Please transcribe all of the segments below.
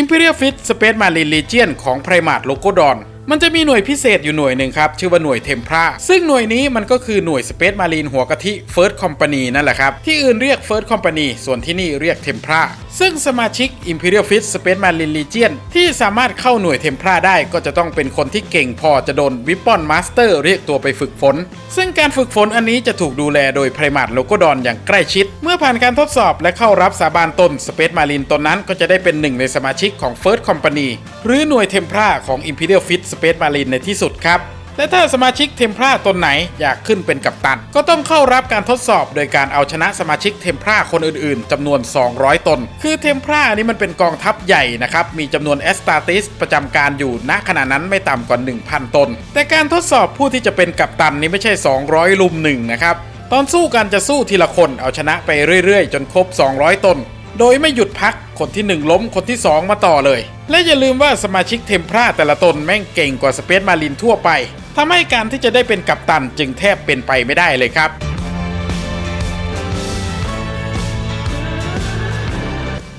Imperial Fist Space Marine Legion ของไพรมาตโลโกดอน มันจะมีหน่วยพิเศษอยู่หน่วยหนึ่งครับ ชื่อว่าหน่วยเทมพราซึ่งหน่วยนี้มันก็คือหน่วย Space Marine หัวกะทิ First Company นั่นแหละครับ ที่อื่นเรียก First Company ส่วนที่นี่เรียกเทมพราซึ่งสมาชิก Imperial Fleet Space Marine Legion ที่สามารถเข้าหน่วยเทมพราได้ก็จะต้องเป็นคนที่เก่งพอจะโดน Weapon Master เรียกตัวไปฝึกฝน ซึ่งการฝึกฝนอันนี้จะถูกดูแลโดย Primarch Logodon อย่างใกล้ชิด เมื่อผ่านการทดสอบและเข้ารับสาบานตน Space Marine ตนนั้นก็จะได้เป็นหนึ่งในสมาชิกของ First Company หรือหน่วยเทมพราของ Imperial Fleet Space Marine ในที่สุดครับ และถ้าสมาชิกเทมพราตนไหนอยากขึ้นเป็นกัปตัน ก็ต้องเข้ารับการทดสอบโดยการเอาชนะสมาชิกเทมพราคนอื่นๆจำนวน 200 ตน คือเทมพรานี่มันเป็นกองทัพใหญ่นะครับ มีจำนวนแอสตาติสประจำการอยู่ณขณะนั้นไม่ต่ำกว่า 1,000 ตน แต่การทดสอบผู้ที่จะเป็นกัปตันนี่ไม่ใช่ 200ลุมหนึ่งนะครับตอนสู้กันจะสู้ทีละคนเอาชนะไปเรื่อยๆ จนครบ 200 ตน โดยไม่หยุดพักคนที่ 1 ล้มคนที่ 2 มาต่อเลย และอย่าลืมว่าสมาชิกเทมพราแต่ละตนแม่งเก่งกว่าสเปซมารินทั่วไปทำให้การที่จะได้เป็นกัปตันจึงแทบเป็นไปไม่ได้เลยครับ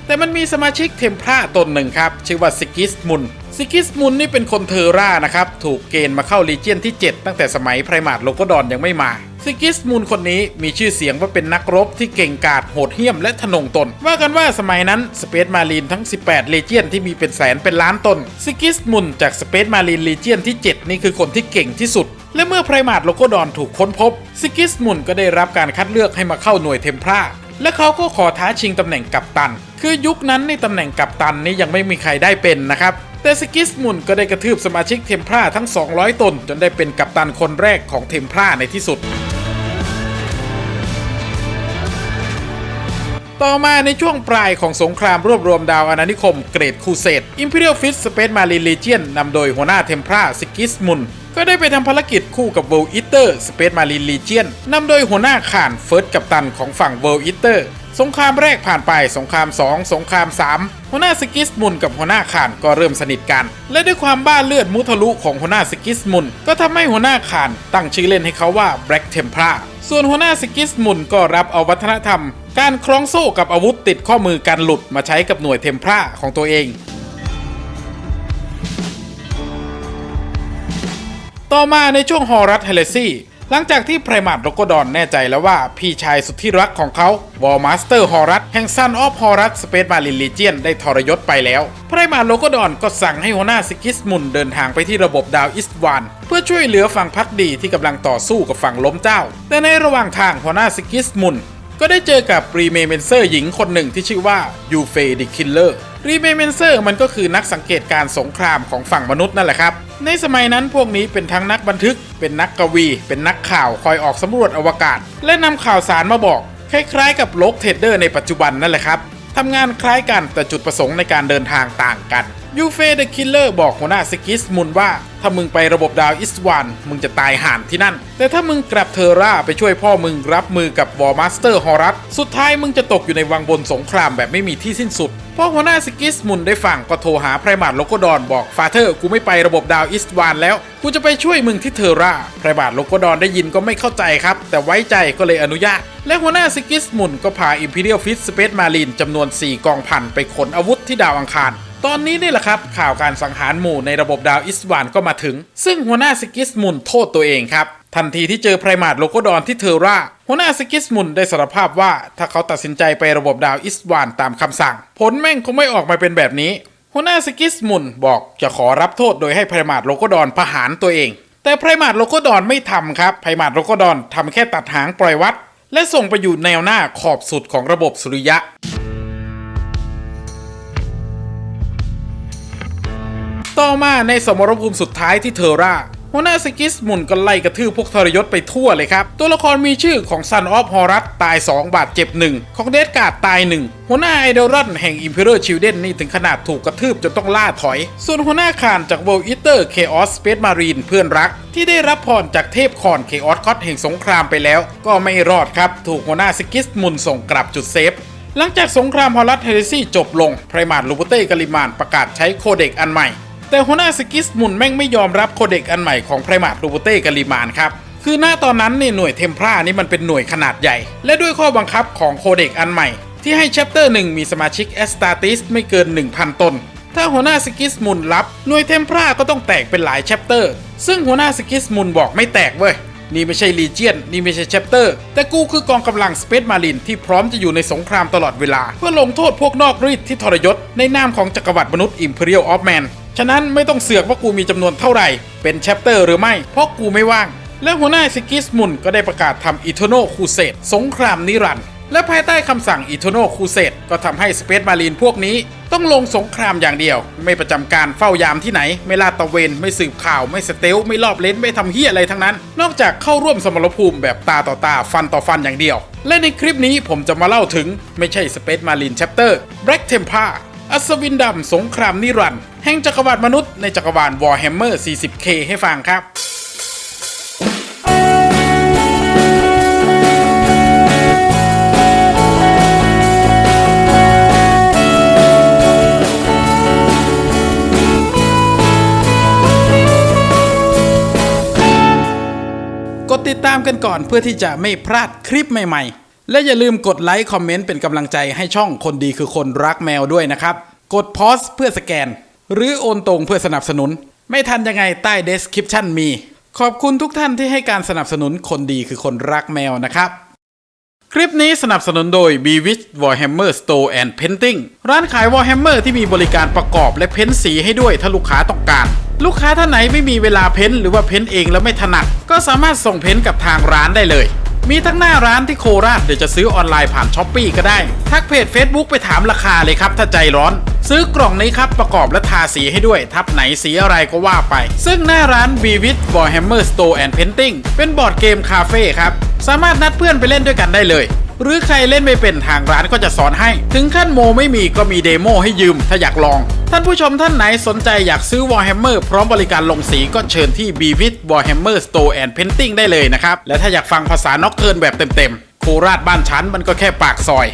แต่มันมีสมาชิกเทมพราตนหนึ่งครับ ชื่อว่าซิกิสมุนซิกิสมุนนี่เป็นคนเทอร่านะครับ ถูกเกณฑ์มาเข้าลีเจียนที่ 7 ตั้งแต่สมัยไพรมาดโลกดอนยังไม่มา ซิกิสมุนคนนี้มีชื่อเสียงว่าเป็นนักรบที่เก่งกาจโหดเหี้ยมและทะนงตน ว่ากันว่าสมัยนั้นสเปซมารีนทั้ง 18 เลเจียนที่มีเป็นแสนเป็นล้านตนซิกิสมุนจากสเปซมารีนเลเจียนที่ 7 นี่คือคนที่เก่งที่สุด และเมื่อไพรมาดโลโกดอนถูกค้นพบซิกิสมุนก็ได้รับการคัดเลือกให้มาเข้าหน่วยเทมพราและเขาก็ขอท้าชิงตำแหน่งกัปตัน คือยุคนั้นในตำแหน่งกัปตันนี่ยังไม่มีใครได้เป็นนะครับ แต่สกิสมุนก็ได้กระทืบสมาชิกเทมพราทั้ง 200 ตน จนได้เป็นกัปตันคนแรกของเทมพราในที่สุด ต่อมาในช่วงปลายของสงครามรวบรวมดาวอาณานิคมเกรดคูเซต Imperial Fleet Space Marine Legion นำโดยหัวหน้าเทมพราสกิสมุนก็ได้ไปทำภารกิจคู่กับ World Eater Space Marine Legion นำโดยหัวหน้าข่านเฟิร์สกัปตันของฝั่ง World Eater สงครามแรกผ่านไปสงคราม 2 สงคราม 3 หัวหน้าสกิสมุนกับหัวหน้าข่านก็เริ่มสนิทกัน และด้วยความบ้าเลือดมุทะลุของหัวหน้าสกิสมุนก็ทำให้หัวหน้าข่านตั้งชื่อเล่นให้เขาว่า Black Templar ส่วนหัวหน้าสกิสมุนก็รับเอาวัฒนธรรม การคล้องโซ่กับอาวุธติดข้อมือกันหลุดมาใช้กับหน่วยเทมพราของตัวเองต่อมาในช่วงฮอรัสเฮเลซี่ หลังจากที่ไพรมาดโลโกดอนแน่ใจแล้วว่าพี่ชายสุดที่รักของเขาวอลมาสเตอร์ฮอรัสแห่งซันออฟฮอรัสสเปซมารินลีเจียนได้ทรยศไปแล้ว ไพรมาดโลโกดอนก็สั่งให้หัวหน้าซิกิสมุนเดินทางไปที่ระบบดาวอิสต์วาน เพื่อช่วยเหลือฝั่งพักดีที่กำลังต่อสู้กับฝั่งล้มเจ้า แต่ในระหว่างทางหัวหน้าซิกิสมุนก็ได้เจอกับปรีเมเมนเซอร์หญิงคนหนึ่งที่ชื่อว่ายูเฟดิคิลเลอร์ รีเมเมนเซอร์มันก็คือนักสังเกตการสงครามของฝั่งมนุษย์นั่นแหละครับ ในสมัยนั้นพวกนี้เป็นทั้งนักบันทึก เป็นนักกวี เป็นนักข่าวคอยออกสำรวจอวกาศ และนำข่าวสารมาบอก คล้ายๆ กับโลกเทรดเดอร์ในปัจจุบันนั่นแหละครับทำงานคล้ายกันแต่จุดประสงค์ในการเดินทางต่างกัน ยูเฟเดอะคิลเลอร์บอกหัวหน้าสกิสมุนว่า ถ้ามึงไประบบดาวอิสวานมึงจะตายห่านที่นั่น แต่ถ้ามึงกลับเทอร่าไปช่วยพ่อมึงรับมือกับวอร์มาสเตอร์ฮอรัสสุดท้ายมึงจะตกอยู่ในวังบนสงครามแบบไม่มีที่สิ้นสุดพอหัวหน้าสกิสมุนได้ฟังก็โทรหาไพรมาดโลโกดอนบอกฟาเธอร์กูไม่ไประบบดาวอิสวานแล้ว กูจะไปช่วยมึงที่เทอร่าไพรมาดโลโกดอนได้ยินก็ไม่เข้าใจครับ แต่ไว้ใจก็เลยอนุญาต และหัวหน้าสกิสมุนก็พา Imperial Fleet Space Marine จำนวน 4 กองพันไปขนอาวุธที่ดาวอังคาร ตอนนี้นี่แหละครับ ข่าวการสังหารหมู่ในระบบดาวอิสวานก็มาถึง ซึ่งหัวหน้าสกิสมุนโทษตัวเองครับ ทันทีที่เจอไพรมาดโลโกดอนที่เทอร่า หัวหน้าสกิสมุนได้สารภาพว่า ถ้าเขาตัดสินใจไประบบดาวอิสวานตามคำสั่ง ผลแม่งคงไม่ออกมาเป็นแบบนี้ หัวหน้าสกิสมุนบอกจะขอรับโทษโดยให้ไพรมาดโลโกดอนประหารตัวเอง แต่ไพรมาดโลโกดอนไม่ทำครับไพรมาดโลโกดอนทำแค่ตัดหางปล่อยวัด และส่งไปอยู่แนวหน้าขอบสุดของระบบสุริยะ ต่อมาในสมรภูมิสุดท้ายที่เทอร่าหัวหน้าสกิสมุนก็ไล่กระทืบพวกทรยศไปทั่วเลยครับ ตัวละครมีชื่อของซันออฟฮอรัสตาย 2 บาดเจ็บ 1 ของเดดการ์ดตาย 1 หัวหน้าไอเดรอนแห่งอิมพีเพ r เ r ชิลเดนนี่ถึงขนาดถูกกระทืบจนต้องล่าถอย ส่วนหัวหน้าข่านจาก World Eater Chaos Space Marine เพื่อนรัก ที่ได้รับพรจากเทพคอน Chaos c o t แห่งสงครามไปแล้ว ก็ไม่รอดครับถูกหัวหน้าสกิสมุนส่งกลับจุดเซฟหลังจากสงครามฮอรัสเฮเรซี่จบลงไพรมาดลูโบเต้กาลิมานประกาศใช้โคเด็กอันใหม่ แต่หัวหน้าสกิสมุนแม่งไม่ยอมรับโคเด็กอันใหม่ของไพรมาดลูโบเต้กาลิมานครับคือหน้าตอนนั้นเนี่ยหน่วยเทมพรานี่มันเป็นหน่วยขนาดใหญ่ และด้วยข้อบังคับของโคเด็กอันใหม่ ที่ให้แชปเตอร์หนึ่งมีสมาชิกแอสตาติสไม่เกิน 1,000 ตน ถ้าหัวหน้าสกิสมุนรับหน่วยเทมพราก็ต้องแตกเป็นหลายแชปเตอร์ ซึ่งหัวหน้าสกิสมุนบอกไม่แตกเว้ยนี่ไม่ใช่ลีเจียน นี่ไม่ใช่แชปเตอร์ แต่กูคือกองกำลังสเปซมารินที่พร้อมจะอยู่ในสงครามตลอดเวลา เพื่อลงโทษพวกนอกรีดที่ทรยศในนามของจักรวรรดิมนุษย์ Imperial of Man ฉะนั้นไม่ต้องเสือกว่ากูมีจำนวนเท่าไหร่ เป็นแชปเตอร์หรือไม่ เพราะกูไม่ว่าง และหัวหน้าสกิสมุนก็ได้ประกาศทำอีเทโนคูเซตสงครามนิรันดร์และภายใต้คำสั่งอีเทโนคูเซตก็ทำให้สเปซมารีนพวกนี้ ต้องลงสงครามอย่างเดียว ไม่ประจำการเฝ้ายามที่ไหน ไม่ลาดตระเวนไม่สืบข่าวไม่สเตลไม่รอบเลนไม่ทำเฮียอะไรทั้งนั้น นอกจากเข้าร่วมสมรภูมิแบบตาต่อตาฟันต่อฟันอย่างเดียว และในคลิปนี้ผมจะมาเล่าถึงไม่ใช่สเปซมารีนแชปเตอร์แบล็กเทมพา อัศวินดำสงครามนิรันดร์แห่งจักรวรรดิมนุษย์ในจักรวาล Warhammer 40K ให้ฟังครับกดติดตามกันก่อนเพื่อที่จะไม่พลาดคลิปใหม่ ๆ และอย่าลืมกดไลค์คอมเมนต์เป็นกำลังใจให้ช่องคนดีคือคนรักแมวด้วยนะครับ กดพอสเพื่อสแกน หรือโอนตรงเพื่อสนับสนุน ไม่ทันยังไงใต้ description มี ขอบคุณทุกท่านที่ให้การสนับสนุนคนดีคือคนรักแมวนะครับ คลิปนี้สนับสนุนโดย b w i t c h Warhammer Store and Painting ร้านขาย Warhammer ที่มีบริการประกอบและเพ้นสีให้ด้วยถ้าลูกค้าต้องการ ลูกค้าท่านไหนไม่มีเวลาเพ้นหรือว่าเพ้นเองแล้วไม่ถนัดก็สามารถส่งเพ้นกับทางร้านได้เลย มีทั้งหน้าร้านที่โคราชเดี๋ยวจะซื้อออนไลน์ผ่านช้อปปีก็ได้ ทักเพจ Facebook ไปถามราคาเลยครับ ถ้าใจร้อน ซื้อกล่องนี้ครับประกอบและทาสีให้ด้วย ทับไหนสีอะไรก็ว่าไป ซึ่งหน้าร้าน b w i t c h Warhammer Store and Painting เป็นบอร์ดเกมคาเฟ่ครับ สามารถนัดเพื่อนไปเล่นด้วยกันได้เลย หรือใครเล่นไม่เป็นทางร้านก็จะสอนให้ ถึงขั้นโมไม่มีก็มีเดโมให้ยืมถ้าอยากลอง ท่านผู้ชมท่านไหนสนใจอยากซื้อ Warhammer พร้อมบริการลงสีก็เชิญที่ b w i t Warhammer Store and Painting ได้เลยนะครับ และถ้าอยากฟังภาษานอกเทิร์นแบบเต็มๆ โคราชบ้านชั้นมันก็แค่ปากซอย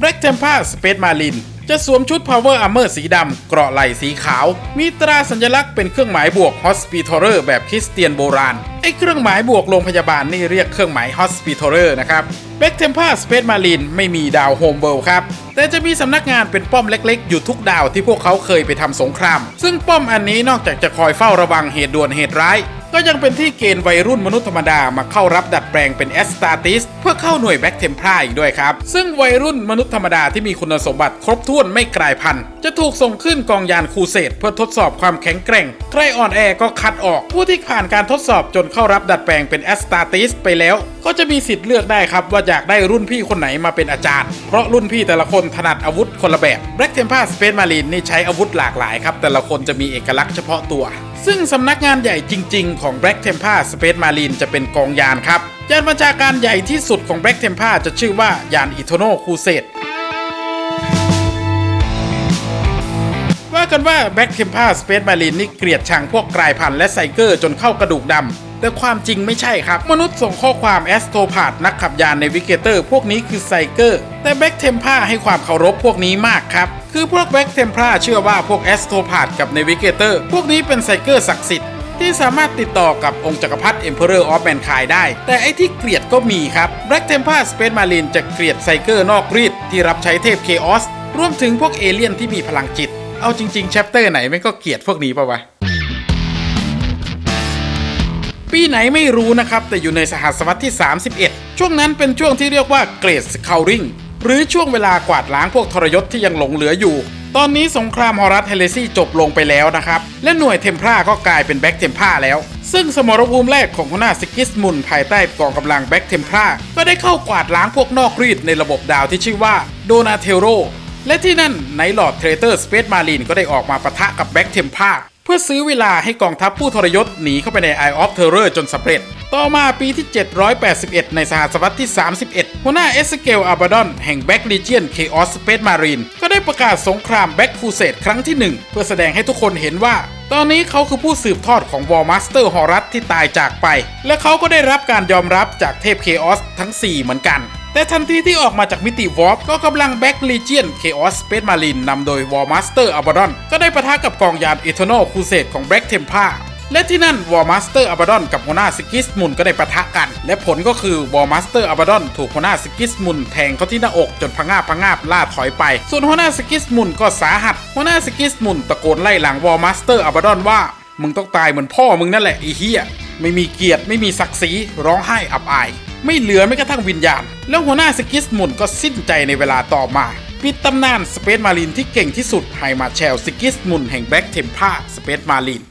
Black Templar Space Marine จะสวมชุด Power Armor สีดำ เกราะไหล่สีขาว มีตราสัญลักษณ์เป็นเครื่องหมายบวก Hospitaller แบบคริสเตียนโบราณ ไอ้เครื่องหมายบวกโรงพยาบาลนี่เรียกเครื่องหมาย Hospitaller นะครับ Black Templar Space Marine ไม่มีดาว Home World ครับ แต่จะมีสำนักงานเป็นป้อมเล็กๆ อยู่ทุกดาวที่พวกเขาเคยไปทำสงคราม ซึ่งป้อมอันนี้นอกจากจะคอยเฝ้าระวังเหตุด่วนเหตุร้าย ก็ยังเป็นที่เกณฑ์วัยรุ่นมนุษย์ธรรมดามาเข้ารับดัดแปลงเป็นแอสตาติสเพื่อเข้าหน่วยแบ็กเทมพลาอีกด้วยครับ ซึ่งวัยรุ่นมนุษย์ธรรมดาที่มีคุณสมบัติครบถ้วนไม่กลายพันธุ์ จะถูกส่งขึ้นกองยานคูเซตเพื่อทดสอบความแข็งแกร่ง ใครอ่อนแอก็คัดออก ผู้ที่ผ่านการทดสอบจนเข้ารับดัดแปลงเป็นแอสตาติสไปแล้ว ก็จะมีสิทธิ์เลือกได้ครับว่าอยากได้รุ่นพี่คนไหนมาเป็นอาจารย์ เพราะรุ่นพี่แต่ละคนถนัดอาวุธคนละแบบ Black Templar Space Marine นี่ใช้อาวุธหลากหลายครับแต่ละคนจะมีเอกลักษณ์เฉพาะตัว ซึ่งสำนักงานใหญ่จริง ๆ ของ Black Templar Space Marine จะเป็นกองยานครับ ยานบัญชาการใหญ่ที่สุดของ Black Templar จะชื่อว่ายาน Eternal Crusade กันว่า Black Templar Space Marine นี่เกลียดชังพวกกลายพันธุ์และไซเกอร์จนเข้ากระดูกดำ แต่ความจริงไม่ใช่ครับ มนุษย์ส่งข้อความแอสโทพาดนักขับยานในวิเกเตอร์ พวกนี้คือไซเกอร์ แต่แบ็กเทมพาให้ความเคารพพวกนี้มากครับ คือพวกแบ็กเทมพาเชื่อว่าพวกแอสโทพาดกับในวิเกเตอร์ พวกนี้เป็นไซเกอร์ศักดิ์สิทธิ์ที่สามารถติดต่อกับองค์จักรพรรดิ Emperor of Mankind ได้ แต่ไอ้ที่เกลียดก็มีครับ Black Templar Space Marine จะเกลียดไซเกอร์นอกรีดที่รับใช้เทพ Chaos รวมถึงพวกเอเลี่ยนที่มีพลังจิต เอาจริงๆแชปเตอร์ไหนไม่ก็เกลียดพวกนี้ปะวะ ปีไหนไม่รู้นะครับ แต่อยู่ในสหัสวรรษที่ 31 ช่วงนั้นเป็นช่วงที่เรียกว่าเกรดสคาริงหรือช่วงเวลากวาดล้างพวกทรยศที่ยังหลงเหลืออยู่ ตอนนี้สงครามฮอรัสเฮเลซี่จบลงไปแล้วนะครับ และหน่วยเทมพลาก็กลายเป็นแบ็กเทมพลาแล้ว ซึ่งสมรภูมิแรกของหัวหน้าสกิสมุนภายใต้กองกำลังแบ็กเทมพลาก็ได้เข้ากวาดล้างพวกนอกรีดในระบบดาวที่ชื่อว่าโดนาเทโร และที่นั่นไนหลอดเทรเตอร์สเปซมารีนก็ได้ออกมาปะทะกับแบ็กเทมพาเพื่อซื้อเวลาให้กองทัพผู้ทรยศหนีเข้าไปใน Eye of Terror จนสำเร็จ ต่อมาปีที่ 781 ในสหัสวรรษที่ 31 หัวหน้าเอสเกลอาบาดอนแห่งแบ็กลีเจียนเคออสสเปซมารีนก็ได้ประกาศสงครามแบ็กคูเซตครั้งที่ 1 เพื่อแสดงให้ทุกคนเห็นว่า ตอนนี้เขาคือผู้สืบทอดของวอลมาสเตอร์ฮอรัสที่ตายจากไป และเขาก็ได้รับการยอมรับจากเทพเคออสทั้ง 4 เหมือนกัน แต่ทันทีที่ออกมาจากมิติวอร์ปก็กำลังแบ็กลีเจียนเคออสเปซมารีนนำโดยวอลมาสเตอร์อาบาดอนก็ได้ปะทะกับกองยานเอเทอร์นอลคูเซตของแบ็กเทมพาและที่นั่นวอร์มาสเตอร์อับดอนกับหัวหน้าซิกิสมุนก็ได้ปะทะกัน และผลก็คือวอร์มาสเตอร์อับดอนถูกหัวหน้าซิกิสมุนแทงเข้าที่หน้าอกจนพะงาบพะงาบล่าถอยไป ส่วนหัวหน้าซิกิสมุนก็สาหัส หัวหน้าซิกิสมุนตะโกนไล่หลังวอร์มาสเตอร์อับดอนว่า มึงต้องตายเหมือนพ่อมึงนั่นแหละไอ้เฮียไม่มีเกียรติไม่มีศักดิ์ศรีร้องไห้อับอาย ไม่เหลือแม้กระทั่งวิญญาณ แล้วหัวหน้าสกิสมุนก็สิ้นใจในเวลาต่อมาปิดตำนานสเปซมารีนที่เก่งที่สุดให้มาแชลสกิสมุนแห่งแบ็กเทมพาสเปซมารีน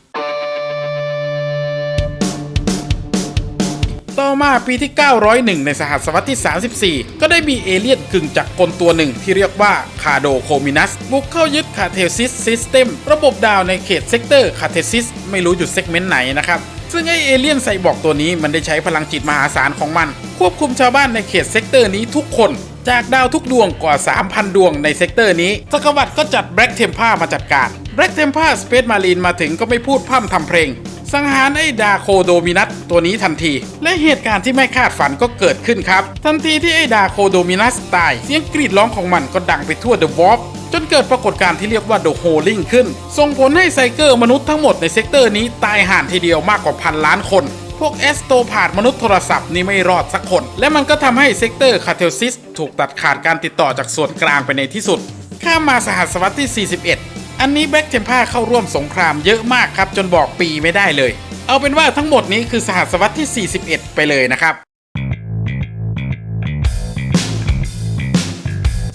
ต่อมาปีที่ 901 ในสหัสวรรษที่ 34 ก็ได้มีเอเลี่ยนกึ่งจักรกลตัวหนึ่งที่เรียกว่าคาโดโคมินัส บุกเข้ายึดคาเทซิสซิสเต็มระบบดาวในเขตเซกเตอร์คาเทซิส ไม่รู้อยู่เซกเมนต์ไหนนะครับ ซึ่งไอเอเลี่ยนไซบอร์กตัวนี้มันได้ใช้พลังจิตมหาศาลของมัน ควบคุมชาวบ้านในเขตเซกเตอร์นี้ทุกคน จากดาวทุกดวงกว่า 3,000 ดวงในเซกเตอร์นี้สกวัตก็จัดแบล็กเทมพามาจัดการ แบล็กเทมพาสเปซมารีนมาถึงก็ไม่พูดพร่ำทำเพลง สังหารไอ้ดาโคโดมินัสตัวนี้ทันที และเหตุการณ์ที่ไม่คาดฝันก็เกิดขึ้นครับ ทันทีที่ไอ้ดาโคโดมินัสตาย เสียงกรีดร้องของมันก็ดังไปทั่วเดอะวอล์จนเกิดปรากฏการณ์ที่เรียกว่าเดอะโฮลิงขึ้น ส่งผลให้ไซเกอร์มนุษย์ทั้งหมดในเซกเตอร์นี้ตายห่านทีเดียวมากกว่าพันล้านคนพวกแอสโตพาดมนุษย์โทรศัพท์นี่ไม่รอดสักคน และมันก็ทำให้เซกเตอร์คาเทลซิส ถูกตัดขาดการติดต่อจากส่วนกลางไปในที่สุด ข้ามมาสหัสวรรษที่ 41 อันนี้แบ็กเทมพาเข้าร่วมสงครามเยอะมากครับ จนบอกปีไม่ได้เลย เอาเป็นว่าทั้งหมดนี้คือสหัสวรรษที่ 41 ไปเลยนะครับ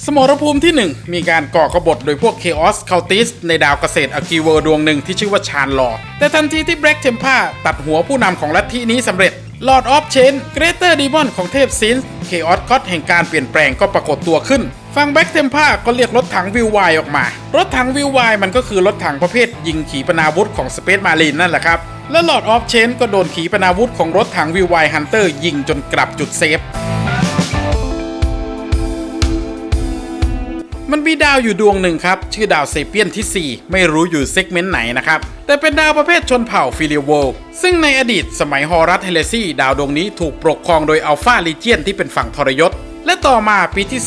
สมรภูมิที่ 1 มีการก่อกบฏโดยพวก Chaos Cultist ในดาวเกษตรอากิเวอร์ดวงหนึ่งที่ชื่อว่าชานลอ แต่ทันทีที่ Black Tempa ตัดหัวผู้นำของลัทธินี้สำเร็จ ลอร์ดออฟเชนเกรเตอร์ดีมอนของเทพซินส์เคออสก็ตแห่งการเปลี่ยนแปลงก็ปรากฏตัวขึ้นฝั่งแบ็กเทมผ้าก็เรียกรถถังวิวไวออกมา รถถังวิวไวมันก็คือรถถังประเภทยิงขีปนาวุธของสเปซมารีนนั่นแหละครับ และลอร์ดออฟเชนก็โดนขีปนาวุธของรถถังวิวไวฮันเตอร์ยิงจนกลับจุดเซฟ มันมีดาวอยู่ดวงหนึ่งครับ ชื่อดาวเซเปียนที่ 4 ไม่รู้อยู่เซกเมนต์ไหนนะครับ แต่เป็นดาวประเภทชนเผ่าฟิลิโว ซึ่งในอดีตสมัยฮอรัสเฮเลซีดาวดวงนี้ถูกปกครองโดยอัลฟาลีเจียนที่เป็นฝั่งทรยศ และต่อมาปีที่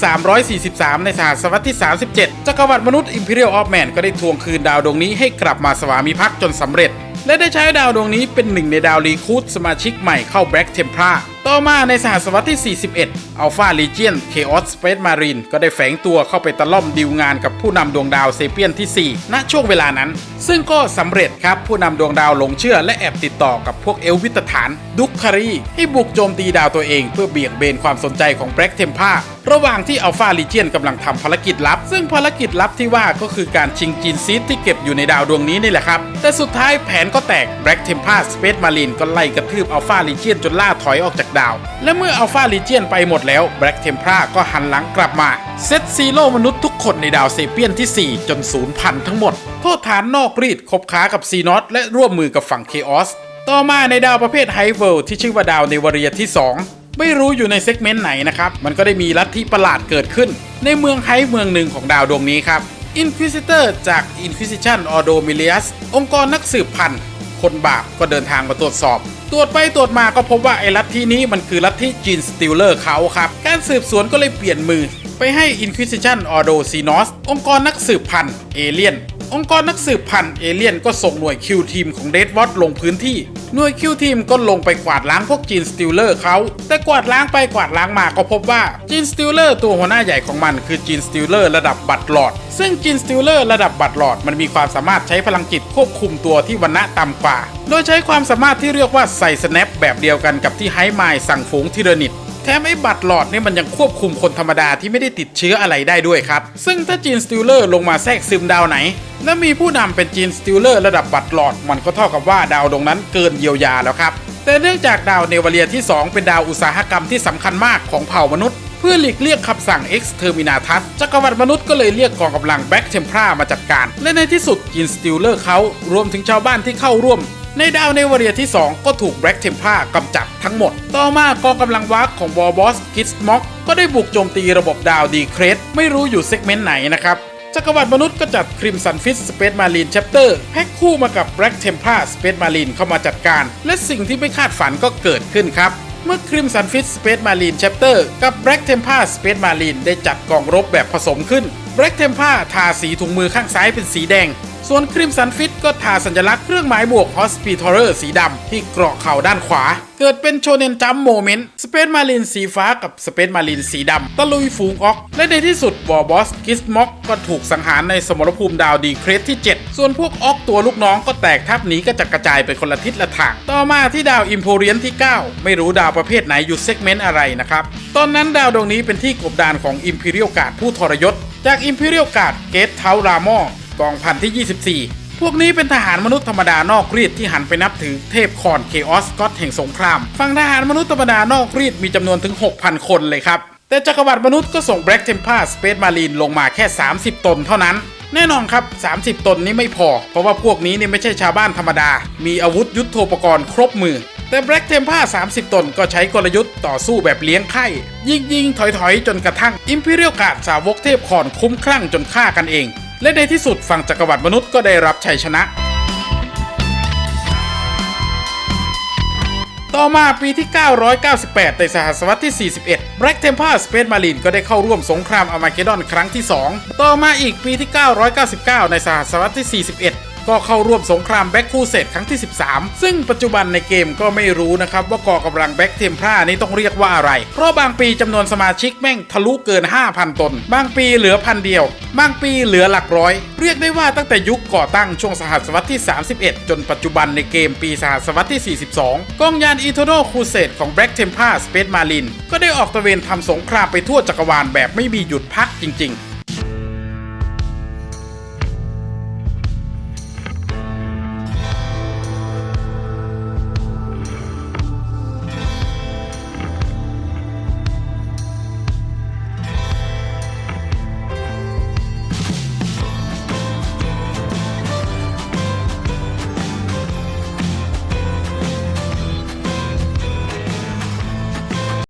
343 ในสหัสวรรษที่ 37 จักรวรรดิมนุษย์ Imperial of Man ก็ได้ทวงคืนดาวดวงนี้ให้กลับมาสวามิภักดิ์จนสำเร็จ และได้ใช้ดาวดวงนี้เป็นหนึ่งในดาวรีคูดสมาชิกใหม่เข้าแบล็กเทมพรา ต่อมาในสหัสวรรษที่ 41 อัลฟาลีเจียนเคออสสเปซมารีนก็ได้แฝงตัวเข้าไปตะล่อมดีลงานกับผู้นำดวงดาวเซเปียนที่ 4 ณ ช่วงเวลานั้น ซึ่งก็สำเร็จครับ ผู้นำดวงดาวหลงเชื่อและแอบติดต่อกับพวกเอลวิตฐาน ดุกคารีให้บุกโจมตีดาวตัวเอง เพื่อเบี่ยงเบนความสนใจของแบล็กเทมพาระหว่างที่อัลฟาลีเจียนกำลังทำภารกิจลับ ซึ่งภารกิจลับที่ว่าก็คือการชิงจีนซีดที่เก็บอยู่ในดาวดวงนี้นี่แหละครับ แต่สุดท้ายแผนก็แตกแบล็กเทมพาสเปซมารีนก็ไล่กระทืบอัลฟาลีเจียนจนล่าถอยออกจากดาวและเมื่ออัลฟาลีเจียนไปหมดแล้วแบล็กเทมพราก็หันหลังกลับมา เซตซีโร่มนุษย์ทุกคนในดาวเซเปียนที่ 4 จนศูนย์พันทั้งหมด โทษฐานนอกรีดคบค้ากับซีนอตและร่วมมือกับฝั่งเคออสต่อมาในดาวประเภทไฮเวิลที่ชื่อว่าดาวเนวเรียที่ 2ไม่รู้อยู่ในเซกเมนต์ไหนนะครับ มันก็ได้มีลัทธิประหลาดเกิดขึ้น ในเมืองไฮเมืองหนึ่งของดาวดวงนี้ครับ Inquisitor จาก Inquisition Ordo Milius องค์กรนักสืบพันธุ์คนบาปก็เดินทางมาตรวจสอบ ตรวจไปตรวจมาก็พบว่าไอ้ลัทธินี้มันคือลัทธิจีนสติลเลอร์เขาครับ การสืบสวนก็เลยเปลี่ยนมือ ไปให้ Inquisition Ordo s i n o s องค์กรนักสืบพันธุ์เอเลียน องค์กรนักสืบพันธุ์เอเลียนก็ส่งหน่วยคิวทีมของเดดวอตลงพื้นที่ หน่วยคิวทีมก็ลงไปกวาดล้างพวกจีนสติลเลอร์เขา แต่กวาดล้างไปกวาดล้างมาก็พบว่าจีนสติลเลอร์ตัวหัวหน้าใหญ่ของมันคือจีนสติลเลอร์ระดับบัตรหลอด ซึ่งจีนสติลเลอร์ระดับบัตรหลอดมันมีความสามารถใช้พลังจิตควบคุมตัวที่วันณะต่ำกว่า โดยใช้ความสามารถที่เรียกว่าใส่สแนปแบบเดียวกันกับที่ไฮไมล์สั่งฝูงทีเรนิต แถมไอ้บัตรหลอดเนี่ยมันยังควบคุมคนธรรมดาที่ไม่ได้ติดเชื้ออะไรได้ด้วยครับ ซึ่งถ้าจีนสติลเลอร์ลงมาแทรกซึมดาวไหน และมีผู้นำเป็นจีนสติลเลอร์ระดับบัตรหลอด มันก็เท่ากับว่าดาวดวงนั้นเกินเยียวยาแล้วครับ แต่เนื่องจากดาวเนวาเลียที่ 2 เป็นดาวอุตสาหกรรมที่สำคัญมากของเผ่ามนุษย์เพื่อหลีกเลี่ยงคำสั่ง Exterminatus จักรวรรดิมนุษย์ก็เลยเรียกกองกำลังแบ็กเทมพรามาจัดการ และในที่สุดจีนสติลเลอร์เขารวมถึงชาวบ้านที่เข้าร่วม ในดาวเนวเรียที่ 2 ก็ถูกแบล็กเทมพากำจัดทั้งหมด ต่อมากองกำลังวากของวอร์บอสกิสม็อกก็ได้บุกโจมตีระบบดาวดีเครสไม่รู้อยู่เซกเมนต์ไหนนะครับจักรวรรดิมนุษย์ก็จัดคริมสันฟิสสเปซมารีนแชปเตอร์แพ็คคู่มากับแบล็กเทมพาสเปซมารีนเข้ามาจัดการ และสิ่งที่ไม่คาดฝันก็เกิดขึ้นครับ เมื่อคริมสันฟิสสเปซมารีนแชปเตอร์กับแบล็กเทมพาสเปซมารีนได้จัดกองรบแบบผสมขึ้นแบล็กเทมพาทาสีถุงมือข้างซ้ายเป็นสีแดง ส่วนคริมสันฟิตก็ทาสัญลักษณ์เครื่องหมายบวก Hospitaller สีดำที่เกราะเข่าด้านขวา เกิดเป็นโชเนนจัมโมเมนต์สเปซมารินสีฟ้ากับสเปซมารินสีดำตะลุยฝูงออก และในที่สุดวอร์บอสกิสม็อกก็ถูกสังหารในสมรภูมิดาวดีเครสที่ 7 ส่วนพวกออกตัวลูกน้องก็แตกทับหนีกระจัดกระจายไปคนละทิศละทาง ต่อมาที่ดาวอิมโพเรียนที่ 9 ไม่รู้ดาวประเภทไหนอยู่เซกเมนต์อะไรนะครับ ตอนนั้นดาวดวงนี้เป็นที่กบดานของอิมพีเรียลการ์ดผู้ทรยศจากอิมพีเรียลการ์ดเกตเทารามอ กองพันที่ 24 พวกนี้เป็นทหารมนุษย์ธรรมดานอกรีดที่หันไปนับถือเทพคอนเคออสก็อตแห่งสงคราม ฝั่งทหารมนุษย์ธรรมดานอกรีดมีจำนวนถึง 6,000 คนเลยครับ แต่จักรวรรดิมนุษย์ก็ส่งแบล็กเทมพาสเปซมารีนลงมาแค่ 30 ตนเท่านั้นแน่นอนครับ 30 ตนนี้ไม่พอ เพราะว่าพวกนี้นี่ไม่ใช่ชาวบ้านธรรมดา มีอาวุธยุทโธปกรณ์ครบมือ แต่แบล็กเทมพา30 ตนก็ใช้กลยุทธ์ต่อสู้แบบเลี้ยงไข่ยิงยิงถอยถอยจนกระทั่งอิมพีเรียลกาดสาวกเทพคอนคุ้มคลั่งจนฆ่ากันเอง และในที่สุดฝั่งจักรวรรดิมนุษย์ก็ได้รับชัยชนะ ต่อมาปีที่ 998 ในสหศตวรรษที่ 41 Black Templar Space Marine ก็ได้เข้าร่วมสงครามอามาเกดอนครั้งที่ 2 ต่อมาอีกปีที่ 999 ในสหศตวรรษที่ 41 ก็เข้าร่วมสงครามแบ็คคูเซตครั้งที่ 13 ซึ่งปัจจุบันในเกมก็ไม่รู้นะครับว่ากองกำลังแบ็คเทมพลานี้ต้องเรียกว่าอะไร เพราะบางปีจำนวนสมาชิกแม่งทะลุเกิน 5,000 ตน บางปีเหลือพันเดียว บางปีเหลือหลักร้อย เรียกได้ว่าตั้งแต่ยุคก่อตั้งช่วงสหัสวรรษที่ 31 จนปัจจุบันในเกมปีสหัสวรรษที่ 42 กองยานอีโทโนคูเซตของ Black Templar Space Marine ก็ได้ออกตะเวนทำสงครามไปทั่วจักรวาลแบบไม่มีหยุดพักจริง ๆ